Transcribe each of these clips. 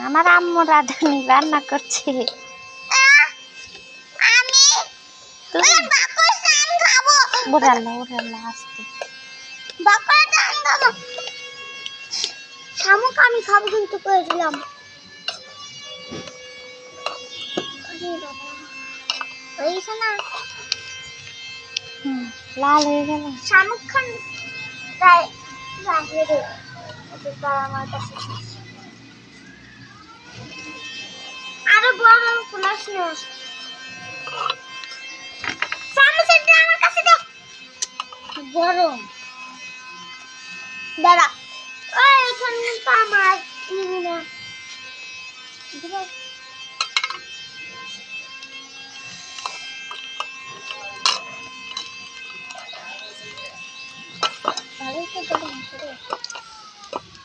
আমার আম্মু রাঁধুনি রান্না করছে আমি তুমি বাকর সাম খাব উড়াল্লা উড়াল্লা আসতে বাকর সাম খাব শামুক আমি খাব কিন্তু করে দিলাম হয়েছে না লাল হয়ে গেল শামুক খান বাহিরে এটা আমার কাছে না চামচটা আমার কাছে দে। গরম। দাঁড়া। ওই এখানে তো আমার নিবি না।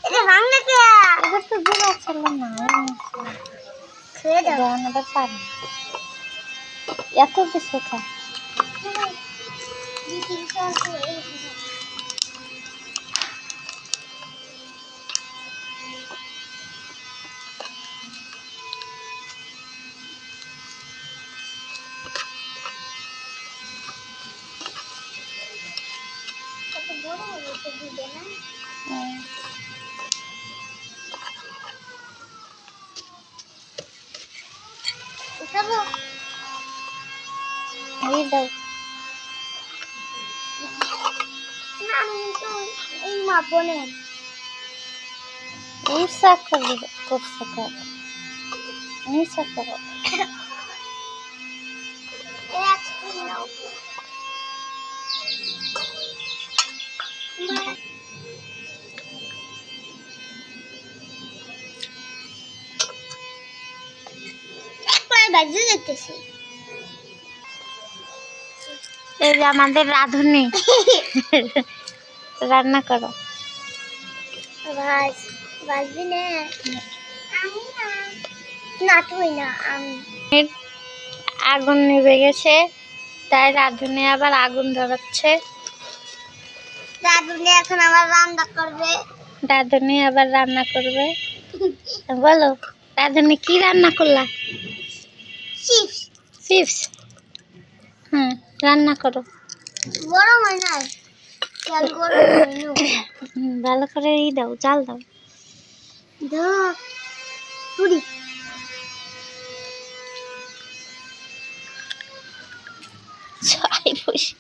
এটা ভাঙলে কে? এবার তো জোড়া ছিল না খেয়ে আমাদের পারে এত কিছু খা। উঠাবো এই দাও না আমি কিন্তু এই মাপবো না বাজে যেতেছি এই যে আমাদের রাঁধুনি। রান্না করো। ভাজ ভাজবি না। তুই না আমি। আগুন নিভে গেছে তাই রাঁধুনি আবার আগুন ধরাচ্ছে। দাদুনে এখন আবার রান্না করবে। রাঁধুনি আবার রান্না করবে। বলো রাঁধুনি কি রান্না করলা? চিপস চিপস হুম রান্না করো। গরম হয় না ভালো করে ই দাও জাল দাও। পুরি। বসে।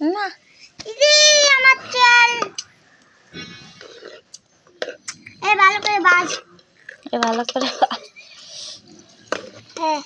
না। দিদি আমার তেল। এ ভালো করে বাজ এ ভালো করে হ্যাঁ।